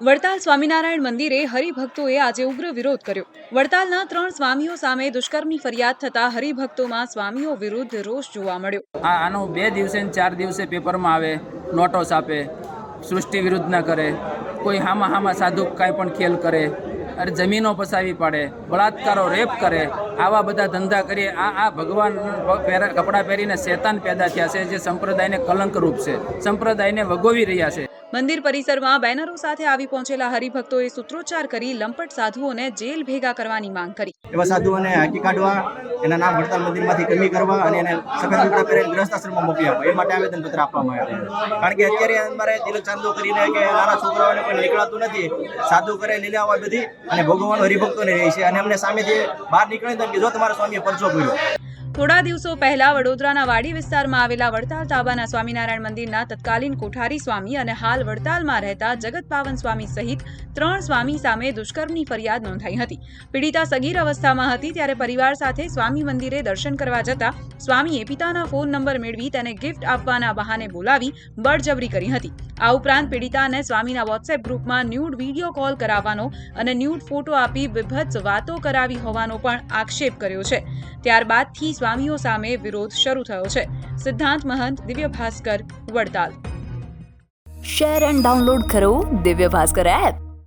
વડતાલ સ્વામિનારાયણ મંદિરે હરિભક્તોએ આજે ઉગ્ર વિરોધ કર્યો. વડતાલના ત્રણ સ્વામીઓ સામે દુષ્કર્મની ફરિયાદ થતા હરિભક્તોમાં સ્વામીઓ વિરુદ્ધ રોષ જોવા મળ્યો. આનો બે દિવસે ચાર દિવસે પેપરમાં આવે, નોટોસ આપે, સૃષ્ટિ વિરુદ્ધ ન કરે, કોઈ હામા હામા સાધુ કાંઈ પણ ખેલ કરે, અરે જમીનો પસાવી પાડે, બળાત્કારો, રેપ કરે, આવા બધા ધંધા કરીએ, આ આ ભગવાન કપડાં પહેરીને શેતાન પેદા થયા છે, જે સંપ્રદાયને કલંકરૂપ છે, સંપ્રદાયને વગોવી રહ્યા છે. મંદિર પરિસરમાં બેનરો સાથે આવી પહોંચેલા હરિભક્તોએ સૂત્રોચ્ચાર કરી લંપટ સાધુઓને જેલ ભેગા કરવાની માંગ કરી. એવા સાધુઓને હાંકી કાઢવા, એના નામ વડતાલ મંદિરમાંથી કમી કરવા અને એને સફેદ કપડા પહેરીને ગ્રસ્ત મોકલી આપવા. એ માટે આવેદનપત્ર આપવામાં આવ્યું કારણ કે અત્યારે અમારે તિલક ચાંદો કરીને કે નાના છોકરાઓને પણ નીકળાતું નથી, સાધુ કરે, લીલા હોય બધી, અને ભગવાન હરિભક્તોને રહી છે. અને અમને સામેથી બહાર નીકળે તો જો તમારા સ્વામીએ પરચો કર્યો. થોડા દિવસો પહેલા વડોદરાના વાડી વિસ્તારમાં આવેલા વડતાલ તાબાના સ્વામિનારાયણ મંદિરના તત્કાલીન કોઠારી સ્વામી અને હાલ વડતાલમાં રહેતા જગત પાવન સ્વામી સહિત ત્રણ સ્વામી સામે દુષ્કર્મની ફરિયાદ નોંધાઈ હતી. પીડિતા સગીર અવસ્થામાં હતી ત્યારે પરિવાર સાથે સ્વામી મંદિરે દર્શન કરવા જતા સ્વામીએ પિતાના ફોન નંબર મેળવી તેને ગિફ્ટ આપવાના બહાને બોલાવી બળજબરી કરી હતી. આ ઉપરાંત પીડિતાને સ્વામીના વોટ્સએપ ગ્રુપમાં ન્યૂડ વીડિયો કોલ કરાવવાનો અને ન્યૂડ ફોટો આપી વિભત્સ વાતો કરાવી હોવાનો પણ આક્ષેપ કર્યો છે. ત્યારબાદથી સ્વામીઓ સામે વિરોધ શરૂ થયો છે. Siddhant Mahant, Divya Bhaskar, Vadtal. Share and download કરો દિવ્ય ભાસ્કર એપ